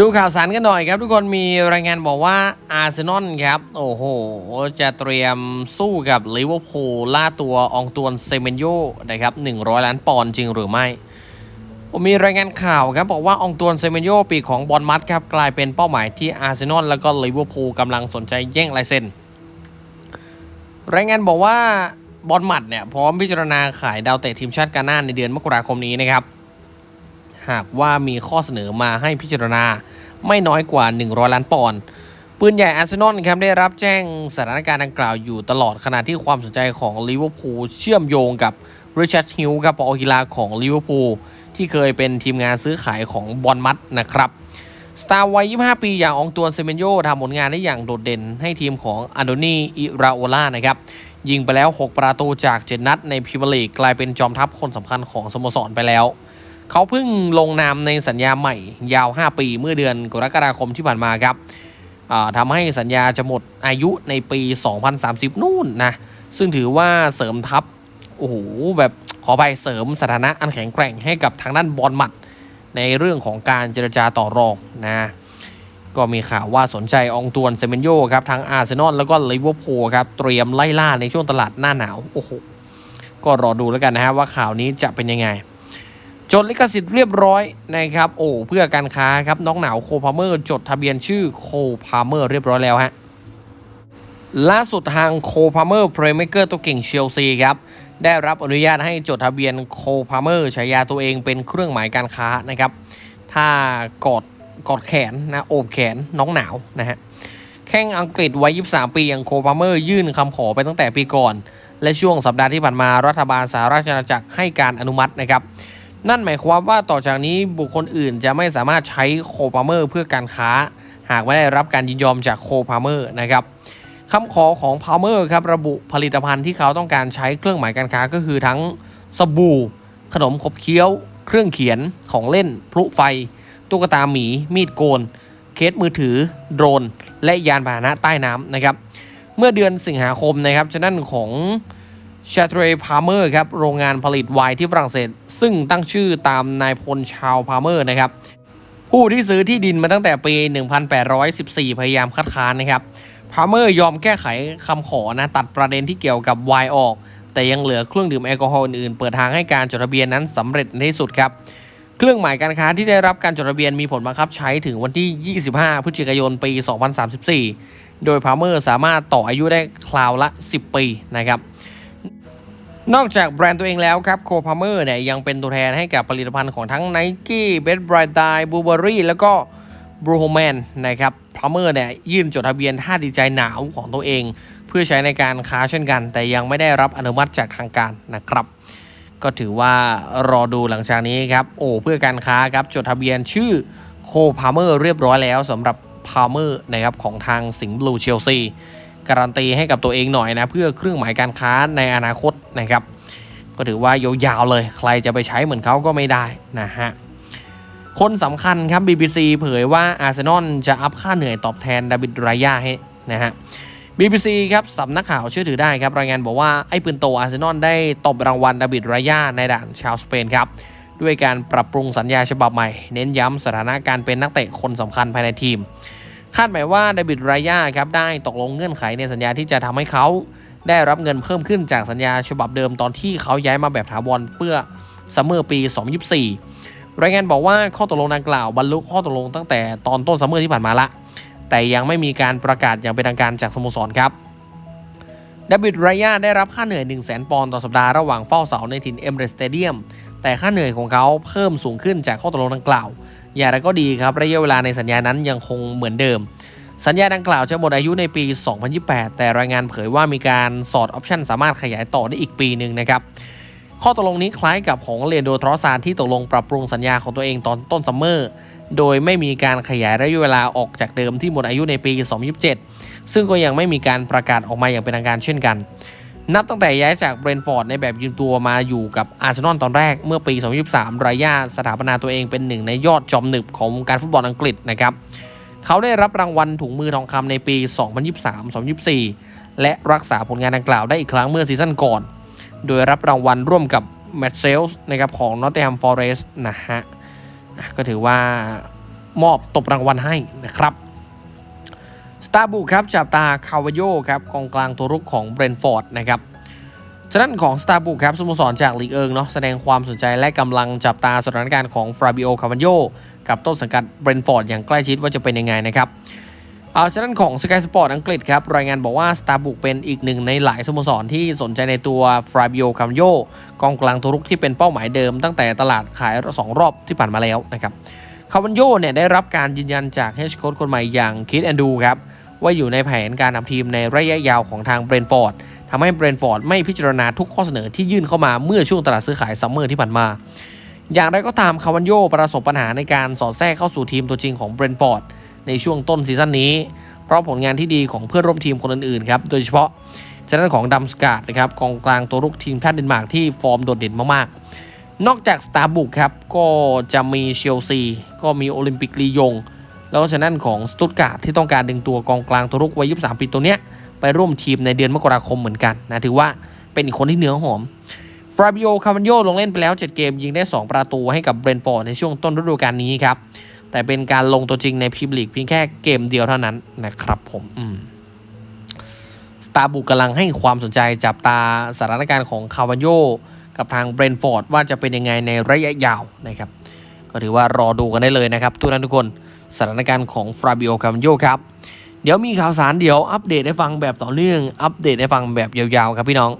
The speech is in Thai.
ดูข่าวสารกันหน่อยครับ ทุกคนมีรายงานบอกว่าอาร์เซนอลครับ โอ้โห จะเตรียมสู้กับลิเวอร์พูลล่าตัวอองตวนเซเมนโยนะครับ 100 ล้านปอนด์จริงหรือไม่ผมมีรายงานข่าวครับ บอกว่าอองตวนเซเมนโยปีของบอลมัดครับ กลายเป็นเป้าหมายที่อาร์เซนอลแล้วก็ลิเวอร์พูลกำลังสนใจแย่งลายเซ็นรายงานบอกว่าบอลมัดเนี่ยพร้อมพิจารณาขายดาวเตะทีมชาติกาน่าในเดือนมกราคมนี้นะครับ หากว่ามีข้อเสนอมาให้พิจารณาไม่น้อยกว่า 100 ล้านปอนด์ปืนใหญ่อาร์เซนอลครับได้รับแจ้งสถานการณ์ดังกล่าวอยู่ตลอดขณะที่ความสนใจของลิเวอร์พูลเชื่อมโยงกับริชาร์ดฮิลครับปอกีฬาของลิเวอร์พูลที่เคยเป็นทีมงานซื้อขายของบอลมัดนะครับสตาร์วัย 25 ปี อย่างองตัวนเซเมนโยทำผลงานได้อย่างโดดเด่นให้ทีมของอันโดนีอิราโอล่านะครับ ยิงไปแล้ว 6 ประตูจาก 7 นัดในพรีเมียร์ลีกกลายเป็นจอมทัพคนสำคัญของสโมสรไปแล้ว เขาเพิ่งลงนามในสัญญาใหม่ยาว 5 ปีเมื่อเดือนกรกฎาคมที่ผ่านมาครับอ่าทำให้สัญญาจะหมดอายุในปี 2030 นู่นนะ ซึ่งถือว่าเสริมทัพ โอ้โห แบบขอไปเสริมสถานะอันแข็งแกร่งให้กับทางด้านบอลหมัด ในเรื่องของการเจรจาต่อรองนะ ก็มีข่าวว่าสนใจอองตวนเซเมนโยครับทั้งอาร์เซนอลแล้วก็ลิเวอร์พูลครับ เตรียมไล่ล่าในช่วงตลาดหน้าหนาว โอ้โห ก็รอดูแล้วกันนะฮะว่าข่าวนี้จะเป็นยังไง จดลิขสิทธิ์เรียบร้อยนะครับ โอ้เพื่อการค้าครับน้องหนาวโคพาเมอร์ จดทะเบียนชื่อโคพาเมอร์เรียบร้อยแล้วฮะล่าสุดทางโคพาเมอร์เพลย์เมเกอร์ตัวเก่งเชลซีครับได้รับอนุญาตให้จดทะเบียนโคพาเมอร์ฉายาตัวเองเป็นเครื่องหมายการค้านะครับ ถ้ากอดกอดแขนนะโอบแขนน้องหนาวนะฮะแข้งอังกฤษวัย 23 ปีอย่างโคพาเมอร์ยื่นคำขอไปตั้งแต่ปีก่อน และช่วงสัปดาห์ที่ผ่านมารัฐบาลสหราชอาณาจักรให้การอนุมัตินะครับ นั่นหมายความว่าต่อจากนี้บุคคลอื่นจะไม่สามารถใช้โคพาเมอร์เพื่อการค้า หากไม่ได้รับการยินยอมจากโคพาเมอร์นะครับคำขอของพาเมอร์ครับระบุผลิตภัณฑ์ที่เขาต้องการใช้เครื่องหมายการค้าก็คือทั้งสบู่ ขนมขบเคี้ยว เครื่องเขียนของเล่น พลุไฟ ตุ๊กตาหมี มีดโกน เคสมือถือ โดรน และยานพาหนะใต้น้ำนะครับ เมื่อเดือนสิงหาคมนะครับจะนั่นของ ชาเทรพาเมอร์ครับโรงงานผลิตไวน์ที่ฝรั่งเศส ซึ่งตั้งชื่อตามนายพลชาวพาเมอร์นะครับ ผู้ที่ซื้อที่ดินมาตั้งแต่ปี 1814 พยายามคัดค้านนะครับพาเมอร์ยอมแก้ไขคำขอนะตัดประเด็นที่เกี่ยวกับไวน์ออก แต่ยังเหลือเครื่องดื่มแอลกอฮอล์อื่นๆ เปิดทางให้การจดทะเบียนนั้นสำเร็จในที่สุดครับเครื่องหมายการค้าที่ได้รับการจดทะเบียนมีผลบังคับใช้ถึงวันที่ 25 พฤศจิกายน ปี 2034 โดยพาเมอร์สามารถต่ออายุได้คราวละ 10 ปีนะครับ นอกจากแบรนด์ตัวเองแล้วครับโคพาเมอร์เนี่ยยังเป็นตัวแทนให้กับผลิตภัณฑ์ของทั้ง n i กี้เบสบรายดายบูเบอรี่แล้วก็บรูโฮแมนนะครับพาเมอร์เนี่ยยื่นจดทะเบียนท่าดีใจหนาวของตัวเอง เพื่อใช้ในการค้าเช่นกัน แต่ยังไม่ได้รับอนุมัติจากทางการนะครับ ก็ถือว่ารอดูหลังจากนี้ครับโอ้เพื่อการค้าครับจดทะเบียนชื่อโคพาเมอร์เรียบร้อยแล้วสำหรับพาเมอร์นะครับของทางสิงห์บลูเชลซี การันตีให้กับตัวเองหน่อยนะเพื่อเครื่องหมายการค้าในอนาคตนะครับ ก็ถือว่ายาวๆเลยใครจะไปใช้เหมือนเขาก็ไม่ได้นะฮะคนสำคัญครับ BBC เผยว่าอาร์เซนอลจะอัพค่าเหนื่อยตอบแทนดาบิดรายาให้นะฮะ BBC ครับสำนักข่าวเชื่อถือได้ครับ รายงานบอกว่า ไอ้ปืนโตอาร์เซนอลได้ตบรางวัลดาบิดรายาในด่านชาวสเปนครับ ด้วยการปรับปรุงสัญญาฉบับใหม่ เน้นย้ำสถานะการเป็นนักเตะคนสำคัญภายในทีม คาดหมายว่าเดาบิดไรยาครับได้ตกลงเงื่อนไขในสัญญาที่จะทำให้เขาได้รับเงินเพิ่มขึ้นจากสัญญาฉบับเดิมตอนที่เขาย้ายมาแบบถาวรเพื่อซัมเมอร์ปี 2024 รายงานบอกว่าข้อตกลงดังกล่าวบรรลุข้อตกลงตั้งแต่ตอนต้นซัมเมอร์ที่ผ่านมาละ แต่ยังไม่มีการประกาศอย่างเป็นทางการจากสโมสรครับดบิดไรยาได้รับค่าเหนื่อย 1 0 0 0 0แปอนด์ต่อสัปดาห์ระหว่างเฝ้าเสาในถิ่นเอมเรสเตเดียม แต่ค่าเหนื่อยของเขาเพิ่มสูงขึ้นจากข้อตกลงดังกล่าว อย่างไรก็ดีครับระยะเวลาในสัญญานั้นยังคงเหมือนเดิม สัญญาดังกล่าวจะหมดอายุในปี 2028 แต่รายงานเผยว่ามีการสอดออปชันสามารถขยายต่อได้อีกปีหนึ่งนะครับข้อตกลงนี้คล้ายกับของเรนโดทรอซานที่ตกลงปรับปรุงสัญญาของตัวเองตอนต้นซัมเมอร์โดยไม่มีการขยายระยะเวลาออกจากเดิมที่หมดอายุในปี 2027 ซึ่งก็ยังไม่มีการประกาศออกมาอย่างเป็นทางการเช่นกัน นับตั้งแต่ย้ายจากเบรนฟอร์ดในแบบยืมตัวมาอยู่กับอาร์เซนอลตอนแรกเมื่อปี 2023 รายาสถาปนาตัวเองเป็นหนึ่งในยอดจอมหนึบของวงการฟุตบอลอังกฤษนะครับ เขาได้รับรางวัลถุงมือทองคำในปี 2023-2024 และรักษาผลงานดังกล่าวได้อีกครั้งเมื่อซีซั่นก่อน โดยรับรางวัลร่วมกับแมตเซลส์นะครับของ Nottingham Forest นะฮะ ก็ถือว่ามอบตบรางวัลให้นะครับ ตาบุกครับจับตาคาวาโยครับกองกลางตัวรุกของเบรนฟอร์ดนะครับฉะนั้นของสตาบุกครับสโมสรจากลีกเอิงเนาะแสดงความสนใจและกำลังจับตาสถานการณ์ของฟราบิโอคาวาโยกับต้นสังกัดเบรนฟอร์ดอย่างใกล้ชิดว่าจะเป็นยังไงนะครับเอาฉะนั้นของ Sky Sport อังกฤษครับ รายงานบอกว่า s t a r b u c k เป็นอีกหนึ่งในหลายสโมสรที่สนใจในตัวฟราบิโอคามโยกองกลางตัวรุกที่เป็นเป้าหมายเดิมตั้งแต่ตลาดขาย 2 รอบที่ผ่านมาแล้วนะครับคาวันโยเนี่ยได้รับการยืนยันจากเฮชโค้ชคนใหม่อย่างคิดแอนดูครับ ว่าอยู่ในแผนการทำทีมในระยะยาวของทางเบรนฟอร์ดทำให้เบรนฟอร์ดไม่พิจารณาทุกข้อเสนอที่ยื่นเข้ามาเมื่อช่วงตลาดซื้อขายซัมเมอร์ที่ผ่านมา อย่างไรก็ตามคาวันโยประสบปัญหาในการสอดแทรกเข้าสู่ทีมตัวจริงของเบรนฟอร์ดในช่วงต้นซีซั่นนี้ เพราะผลงานที่ดีของเพื่อนร่วมทีมคนอื่นๆครับโดยเฉพาะชนะของดัมสกาดนะครับกองกลางตัวรุกทีมชาติเดนมาร์กที่ฟอร์มโดดเด่นมากๆนอกจากสตาร์บุกครับก็จะมีเชลซีก็มีโอลิมปิกลียง แล้วก็ชนะของสตุตการ์ดที่ต้องการดึงตัวกองกลางตัวรุกวัย23ปีตัวเนี้ยไปร่วมทีมในเดือนมกราคมเหมือนกันนะถือว่าเป็นอีกคนที่เนื้อหอมฟราบิโอคาวันโยลงเล่นไปแล้ว 7 เกม ยิงได้ 2 ประตูให้กับเบรนฟอร์ดในช่วงต้นฤดูกาลนี้ครับแต่เป็นการลงตัวจริงในพรีเมียร์ลีกเพียงแค่เกมเดียวเท่านั้นนะครับผมสตาร์บุกกำลังให้ความสนใจจับตาสถานการณ์ของคาวันโยกับทางเบรนฟอร์ดว่าจะเป็นยังไงในระยะยาวนะครับ ก็ถือว่ารอดูกันได้เลยนะครับทุกท่านทุกคน สถานการณ์ของฟราบิโอคาร์โยครับ เดี๋ยวมีข่าวสารเดี๋ยวอัปเดตให้ฟังแบบต่อเนื่อง อัปเดตให้ฟังแบบยาวๆครับพี่น้อง